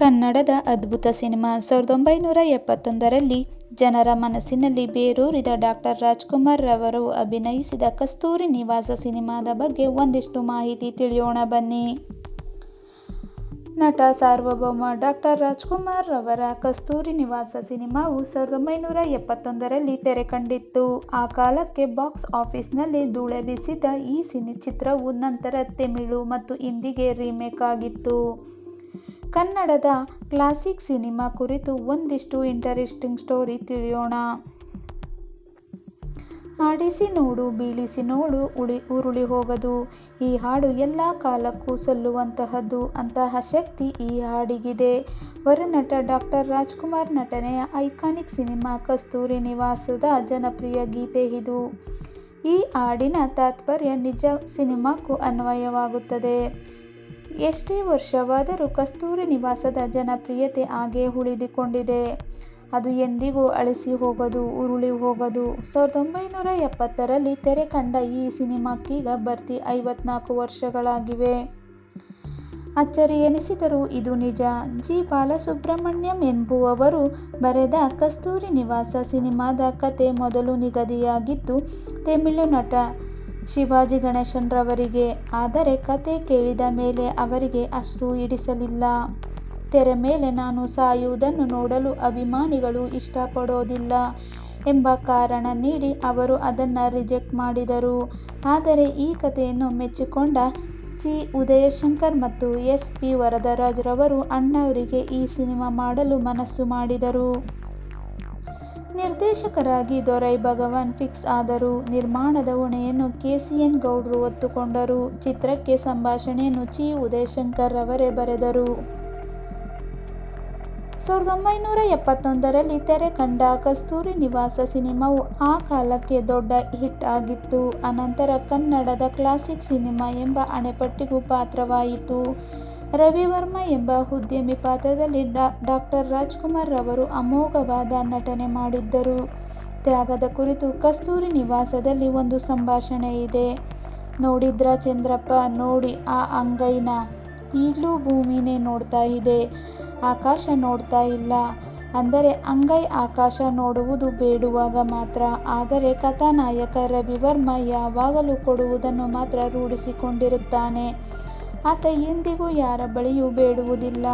ಕನ್ನಡದ ಅದ್ಭುತ ಸಿನಿಮಾ ಸಾವಿರದ ಒಂಬೈನೂರ ಎಪ್ಪತ್ತೊಂದರಲ್ಲಿ ಜನರ ಮನಸ್ಸಿನಲ್ಲಿ ಬೇರೂರಿದ ಡಾಕ್ಟರ್ ರಾಜ್ಕುಮಾರ್ ರವರು ಅಭಿನಯಿಸಿದ ಕಸ್ತೂರಿ ನಿವಾಸ ಸಿನಿಮಾದ ಬಗ್ಗೆ ಒಂದಿಷ್ಟು ಮಾಹಿತಿ ತಿಳಿಯೋಣ ಬನ್ನಿ. ನಟ ಸಾರ್ವಭೌಮ ಡಾಕ್ಟರ್ ರಾಜ್ಕುಮಾರ್ ರವರ ಕಸ್ತೂರಿ ನಿವಾಸ ಸಿನಿಮಾವು ಸಾವಿರದ ಒಂಬೈನೂರ ಎಪ್ಪತ್ತೊಂದರಲ್ಲಿ ತೆರೆಕಂಡಿತ್ತು. ಆ ಕಾಲಕ್ಕೆ ಬಾಕ್ಸ್ ಆಫೀಸ್ನಲ್ಲಿ ಧೂಳೆಬಿಸಿದ ಈ ಸಿನಿ ಚಿತ್ರವು ನಂತರ ತಮಿಳು ಮತ್ತು ಹಿಂದಿಗೆ ರೀಮೇಕ್ ಆಗಿತ್ತು. ಕನ್ನಡದ ಕ್ಲಾಸಿಕ್ ಸಿನಿಮಾ ಕುರಿತು ಒಂದಿಷ್ಟು ಇಂಟರೆಸ್ಟಿಂಗ್ ಸ್ಟೋರಿ ತಿಳಿಯೋಣ. ಆಡಿಸಿ ನೋಡು, ಬೀಳಿಸಿ ನೋಡು, ಉಳಿ, ಉರುಳಿ ಹೋಗದು ಈ ಹಾಡು ಎಲ್ಲ ಕಾಲಕ್ಕೂ ಸಲ್ಲುವಂತಹದ್ದು. ಅಂತಹ ಶಕ್ತಿ ಈ ಹಾಡಿಗಿದೆ. ವರನಟ ಡಾಕ್ಟರ್ ರಾಜ್ಕುಮಾರ್ ನಟನೆಯ ಐಕಾನಿಕ್ ಸಿನಿಮಾ ಕಸ್ತೂರಿ ನಿವಾಸದ ಜನಪ್ರಿಯ ಗೀತೆ ಇದು. ಈ ಹಾಡಿನ ತಾತ್ಪರ್ಯ ನಿಜ ಸಿನಿಮಾಕ್ಕೂ ಅನ್ವಯವಾಗುತ್ತದೆ. ಎಷ್ಟೇ ವರ್ಷವಾದರೂ ಕಸ್ತೂರಿ ನಿವಾಸದ ಜನಪ್ರಿಯತೆ ಹಾಗೇ ಉಳಿದುಕೊಂಡಿದೆ. ಅದು ಎಂದಿಗೂ ಅಳಿಸಿ ಹೋಗದು, ಉರುಳಿ ಹೋಗದು ಸಾವಿರದ ಒಂಬೈನೂರ ಎಪ್ಪತ್ತರಲ್ಲಿ ತೆರೆ ಕಂಡ ಈ ಸಿನಿಮಾಕ್ಕೀಗ ಬರ್ತಿ ಐವತ್ನಾಲ್ಕು ವರ್ಷಗಳಾಗಿವೆ. ಅಚ್ಚರಿ ಎನಿಸಿದರೂ ಇದು ನಿಜ. ಜಿ. ಬಾಲಸುಬ್ರಹ್ಮಣ್ಯಂ ಎಂಬುವವರು ಬರೆದ ಕಸ್ತೂರಿ ನಿವಾಸ ಸಿನಿಮಾದ ಕತೆ ಮೊದಲು ನಿಗದಿಯಾಗಿದ್ದು, ತಮಿಳು ನಟ ಶಿವಾಜಿ ಗಣೇಶನ್ರವರಿಗೆ ಆದರೆ ಕತೆ ಕೇಳಿದ ಮೇಲೆ ಅವರಿಗೆ ಅಶ್ರು ಇಡಿಸಲಿಲ್ಲ ತೆರೆ ಮೇಲೆ ನಾನು ಸಾಯುವುದನ್ನು ನೋಡಲು ಅಭಿಮಾನಿಗಳು ಇಷ್ಟಪಡೋದಿಲ್ಲ ಎಂಬ ಕಾರಣ ನೀಡಿ ಅವರು ಅದನ್ನು ರಿಜೆಕ್ಟ್ ಮಾಡಿದರು. ಆದರೆ ಈ ಕಥೆಯನ್ನು ಮೆಚ್ಚಿಕೊಂಡ ಸಿ ಉದಯಶಂಕರ್ ಮತ್ತು ಎಸ್. ಪಿ. ವರದರಾಜ್ರವರು ಅಣ್ಣವರಿಗೆ ಈ ಸಿನಿಮಾ ಮಾಡಲು ಮನಸ್ಸು ಮಾಡಿದರು. ನಿರ್ದೇಶಕರಾಗಿ ದೊರೈ ಭಗವಾನ್ ಫಿಕ್ಸ್ ಆದರು. ನಿರ್ಮಾಣದ ಹೊಣೆಯನ್ನು ಕೆ. ಸಿ. ಎನ್. ಗೌಡ್ರು ಒತ್ತುಕೊಂಡರು ಚಿತ್ರಕ್ಕೆ ಸಂಭಾಷಣೆಯನ್ನು ಚಿ. ಉದಯಶಂಕರ್ ರವರೇ ಬರೆದರು. ಸಾವಿರದ ಒಂಬೈನೂರ ಎಪ್ಪತ್ತೊಂದರಲ್ಲಿ ತೆರೆ ಕಂಡ ಕಸ್ತೂರಿ ನಿವಾಸ ಸಿನಿಮಾವು ಆ ಕಾಲಕ್ಕೆ ದೊಡ್ಡ ಹಿಟ್ ಆಗಿತ್ತು. ಅನಂತರ ಕನ್ನಡದ ಕ್ಲಾಸಿಕ್ ಸಿನಿಮಾ ಎಂಬ ಅಣೆಪಟ್ಟಿಗೂ ಪಾತ್ರವಾಯಿತು. ರವಿವರ್ಮ ಎಂಬ ಉದ್ಯಮಿ ಪಾತ್ರದಲ್ಲಿ ಡಾ. ರಾಜ್ಕುಮಾರ್ ರವರು ಅಮೋಘವಾದ ನಟನೆ ಮಾಡಿದ್ದರು. ತ್ಯಾಗದ ಕುರಿತು ಕಸ್ತೂರಿ ನಿವಾಸದಲ್ಲಿ ಒಂದು ಸಂಭಾಷಣೆ ಇದೆ. ನೋಡಿದ್ರ ಚಂದ್ರಪ್ಪ ನೋಡಿ, ಆ ಅಂಗೈನ. ಈಗಲೂ ಭೂಮಿನೇ ನೋಡ್ತಾ ಇದೆ. ಆಕಾಶ ನೋಡ್ತಾ ಇಲ್ಲ. ಅಂದರೆ ಅಂಗೈ ಆಕಾಶ ನೋಡುವುದು ಬೇಡುವಾಗ ಮಾತ್ರ. ಆದರೆ ಕಥಾನಾಯಕ ರವಿವರ್ಮ ಯಾವಾಗಲೂ ಕೊಡುವುದನ್ನು ಮಾತ್ರ ರೂಢಿಸಿಕೊಂಡಿರುತ್ತಾನೆ. ಆತ ಎಂದಿಗೂ ಯಾರ ಬಳಿಯೂ ಬೇಡುವುದಿಲ್ಲ.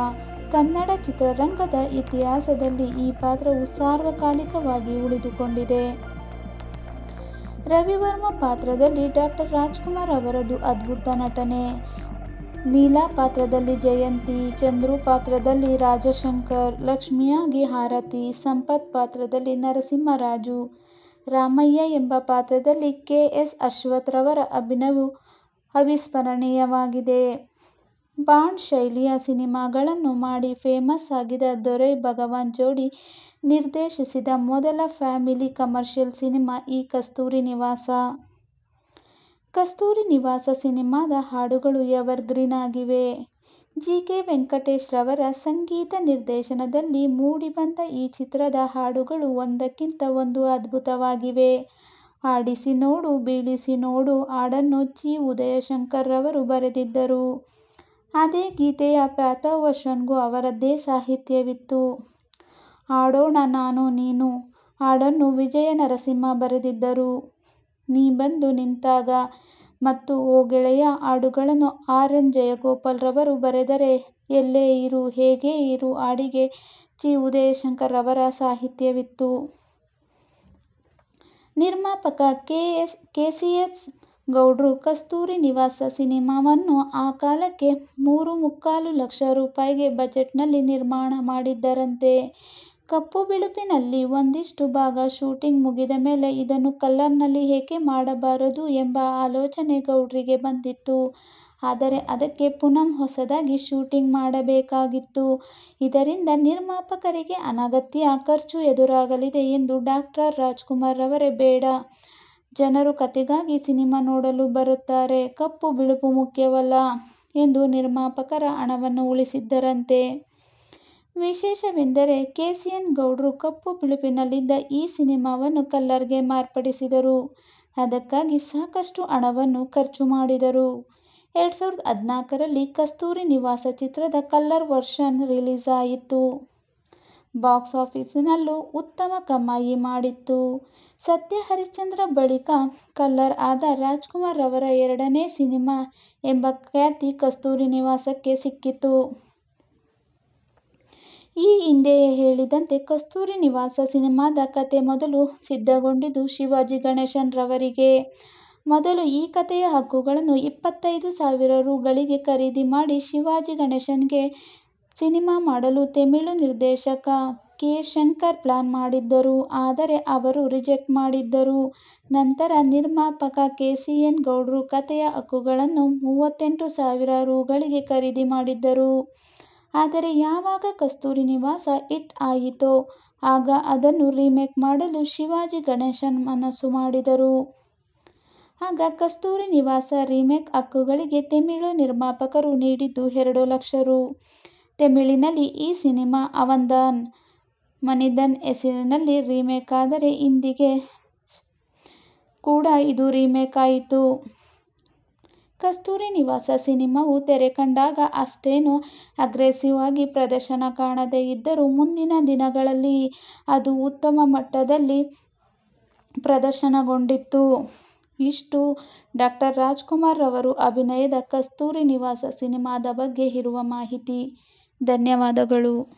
ಕನ್ನಡ ಚಿತ್ರರಂಗದ ಇತಿಹಾಸದಲ್ಲಿ ಈ ಪಾತ್ರವು ಸಾರ್ವಕಾಲಿಕವಾಗಿ ಉಳಿದುಕೊಂಡಿದೆ. ರವಿವರ್ಮ ಪಾತ್ರದಲ್ಲಿ ಡಾಕ್ಟರ್ ರಾಜ್ಕುಮಾರ್ ಅವರದು ಅದ್ಭುತ ನಟನೆ. ನೀಲಾ ಪಾತ್ರದಲ್ಲಿ ಜಯಂತಿ, ಚಂದ್ರು ಪಾತ್ರದಲ್ಲಿ ರಾಜಶಂಕರ್ ಲಕ್ಷ್ಮಿಯಾಗಿ ಹಾರತಿ ಸಂಪತ್ ಪಾತ್ರದಲ್ಲಿ ನರಸಿಂಹರಾಜು, ರಾಮಯ್ಯ ಎಂಬ ಪಾತ್ರದಲ್ಲಿ ಕೆ. ಎಸ್. ಅಶ್ವಥ್ರವರ ಅಭಿನಯವು ಅವಿಸ್ಮರಣೀಯವಾಗಿದೆ. ಬಾಂಡ್ ಶೈಲಿಯ ಸಿನಿಮಾಗಳನ್ನು ಮಾಡಿ ಫೇಮಸ್ ಆಗಿದ ದೊರೈ ಭಗವಾನ್ ಜೋಡಿ ನಿರ್ದೇಶಿಸಿದ ಮೊದಲ ಫ್ಯಾಮಿಲಿ ಕಮರ್ಷಿಯಲ್ ಸಿನಿಮಾ ಈ ಕಸ್ತೂರಿ ನಿವಾಸ. ಕಸ್ತೂರಿ ನಿವಾಸ ಸಿನಿಮಾದ ಹಾಡುಗಳು ಎವರ್ ಗ್ರೀನ್ ಆಗಿವೆ. ಜಿ. ಕೆ. ವೆಂಕಟೇಶ್ ರವರ ಸಂಗೀತ ನಿರ್ದೇಶನದಲ್ಲಿ ಮೂಡಿಬಂದ ಈ ಚಿತ್ರದ ಹಾಡುಗಳು ಒಂದಕ್ಕಿಂತ ಒಂದು ಅದ್ಭುತವಾಗಿವೆ. ಆಡಿಸಿ ನೋಡು, ಬೀಳಿಸಿ ನೋಡು, ಹಾಡನ್ನು ಚಿ. ಉದಯಶಂಕರ್ ರವರು ಬರೆದಿದ್ದರು. ಅದೇ ಗೀತೆಯ ಪ್ಯಾಥ ವರ್ಷನ್ಗೂ ಅವರದ್ದೇ ಸಾಹಿತ್ಯವಿತ್ತು. ಹಾಡೋಣ ನಾನು ನೀನು, ಹಾಡನ್ನು ವಿಜಯ ನರಸಿಂಹ ಬರೆದಿದ್ದರು. ನೀ ಬಂದು ನಿಂತಾಗ ಮತ್ತು ಓ ಗೆಳೆಯ, ಹಾಡುಗಳನ್ನು ಆರ್. ಎನ್. ಜಯಗೋಪಾಲ್ರವರು ಬರೆದರೆ ಎಲ್ಲೇ ಇರು, ಹೇಗೆ ಇರು, ಹಾಡಿಗೆ ಚಿ. ಉದಯಶಂಕರ್ ರವರ ಸಾಹಿತ್ಯವಿತ್ತು. ನಿರ್ಮಾಪಕ ಕೆ. ಸಿ. ಎಸ್. ಗೌಡ್ರು ಕಸ್ತೂರಿ ನಿವಾಸ ಸಿನಿಮಾವನ್ನು ಆ ಕಾಲಕ್ಕೆ ಮೂರು ಮುಕ್ಕಾಲು ಲಕ್ಷ ರೂಪಾಯಿಗೆ ಬಜೆಟ್ನಲ್ಲಿ ನಿರ್ಮಾಣ ಮಾಡಿದ್ದರಂತೆ. ಕಪ್ಪು ಬಿಳುಪಿನಲ್ಲಿ ಒಂದಿಷ್ಟು ಭಾಗ ಶೂಟಿಂಗ್ ಮುಗಿದ ಮೇಲೆ ಇದನ್ನು ಕಲರ್ನಲ್ಲಿ ಏಕೆ ಮಾಡಬಾರದು ಎಂಬ ಆಲೋಚನೆ ಗೌಡ್ರಿಗೆ ಬಂದಿತ್ತು. ಆದರೆ ಅದಕ್ಕೆ ಪುನಃ ಹೊಸದಾಗಿ ಶೂಟಿಂಗ್ ಮಾಡಬೇಕಾಗಿತ್ತು. ಇದರಿಂದ ನಿರ್ಮಾಪಕರಿಗೆ ಅನಗತ್ಯ ಖರ್ಚು ಎದುರಾಗಲಿದೆ ಎಂದು ಡಾಕ್ಟರ್ ರಾಜ್ಕುಮಾರ್ ರವರೇ ಬೇಡ, ಜನರು ಕತೆಗಾಗಿ ಸಿನಿಮಾ ನೋಡಲು ಬರುತ್ತಾರೆ, ಕಪ್ಪು ಬಿಳುಪು ಮುಖ್ಯವಲ್ಲ ಎಂದು ನಿರ್ಮಾಪಕರ ಹಣವನ್ನು ಉಳಿಸಿದ್ದರಂತೆ. ವಿಶೇಷವೆಂದರೆ ಕೆ. ಸಿ. ಎನ್. ಗೌಡ್ರು ಕಪ್ಪು ಬಿಳುಪಿನಲ್ಲಿದ್ದ ಈ ಸಿನಿಮಾವನ್ನು ಕಲ್ಲರ್ಗೆ ಮಾರ್ಪಡಿಸಿದರು. ಅದಕ್ಕಾಗಿ ಸಾಕಷ್ಟು ಹಣವನ್ನು ಖರ್ಚು ಮಾಡಿದರು. ಎರಡು ಸಾವಿರದ ಹದಿನಾಲ್ಕರಲ್ಲಿ ಕಸ್ತೂರಿ ನಿವಾಸ ಚಿತ್ರದ ಕಲ್ಲರ್ ವರ್ಷನ್ ರಿಲೀಸ್ ಆಯಿತು. ಬಾಕ್ಸ್ ಆಫೀಸಿನಲ್ಲೂ ಉತ್ತಮ ಕಮಾಯಿ ಮಾಡಿತ್ತು. ಸತ್ಯ ಹರಿಶ್ಚಂದ್ರ ಬಳಿಕ ಕಲ್ಲರ್ ಆದ ರಾಜ್ಕುಮಾರ್ ರವರ ಎರಡನೇ ಸಿನಿಮಾ ಎಂಬ ಖ್ಯಾತಿ ಕಸ್ತೂರಿ ನಿವಾಸಕ್ಕೆ ಸಿಕ್ಕಿತು. ಈ ಹಿಂದೆಯೇ ಹೇಳಿದಂತೆ ಕಸ್ತೂರಿ ನಿವಾಸ ಸಿನಿಮಾದ ಕತೆ ಮೊದಲು ಸಿದ್ಧಗೊಂಡಿದ್ದು ಶಿವಾಜಿ ಗಣೇಶನ್ ರವರಿಗೆ. ಮೊದಲು ಈ ಕಥೆಯ ಹಕ್ಕುಗಳನ್ನು ಇಪ್ಪತ್ತೈದು ಸಾವಿರ ರೂಗಳಿಗೆ ಖರೀದಿ ಮಾಡಿ ಶಿವಾಜಿ ಗಣೇಶನ್ಗೆ ಸಿನಿಮಾ ಮಾಡಲು ತಮಿಳು ನಿರ್ದೇಶಕ ಕೆ. ಶಂಕರ್ ಪ್ಲಾನ್ ಮಾಡಿದ್ದರು. ಆದರೆ ಅವರು ರಿಜೆಕ್ಟ್ ಮಾಡಿದ್ದರು. ನಂತರ ನಿರ್ಮಾಪಕ ಕೆ. ಸಿ. ಎನ್. ಗೌಡ್ರು ಕಥೆಯ ಹಕ್ಕುಗಳನ್ನು ಮೂವತ್ತೆಂಟು ಸಾವಿರ ರೂಗಳಿಗೆ ಖರೀದಿ ಮಾಡಿದ್ದರು. ಆದರೆ ಯಾವಾಗ ಕಸ್ತೂರಿ ನಿವಾಸ ಇಟ್ ಆಯಿತೋ, ಆಗ ಅದನ್ನು ರೀಮೇಕ್ ಮಾಡಲು ಶಿವಾಜಿ ಗಣೇಶನ್ ಮನಸ್ಸು ಮಾಡಿದರು. ಆಗ ಕಸ್ತೂರಿ ನಿವಾಸ ರೀಮೇಕ್ ಹಕ್ಕುಗಳಿಗೆ ತಮಿಳು ನಿರ್ಮಾಪಕರು ನೀಡಿದ್ದು ಎರಡು ಲಕ್ಷ ರು ತಮಿಳಿನಲ್ಲಿ ಈ ಸಿನಿಮಾ ಅವಂದನ್ ಮನಿದನ್ ಹೆಸರಿನಲ್ಲಿ ರೀಮೇಕ್ ಆದರೆ ಇಂದಿಗೆ ಕೂಡ ಇದು ರೀಮೇಕ್ ಆಯಿತು. ಕಸ್ತೂರಿ ನಿವಾಸ ಸಿನಿಮಾವು ತೆರೆ ಕಂಡಾಗ ಅಷ್ಟೇನೂ ಅಗ್ರೆಸಿವ್ ಆಗಿ ಪ್ರದರ್ಶನ ಕಾಣದೇ ಇದ್ದರೂ ಮುಂದಿನ ದಿನಗಳಲ್ಲಿ ಅದು ಉತ್ತಮ ಮಟ್ಟದಲ್ಲಿ ಪ್ರದರ್ಶನಗೊಂಡಿತು. ಇಷ್ಟು ಡಾಕ್ಟರ್ ರಾಜ್ಕುಮಾರ್ ರವರು ಅಭಿನಯದ ಕಸ್ತೂರಿ ನಿವಾಸ ಸಿನಿಮಾದ ಬಗ್ಗೆ ಇರುವ ಮಾಹಿತಿ. ಧನ್ಯವಾದಗಳು.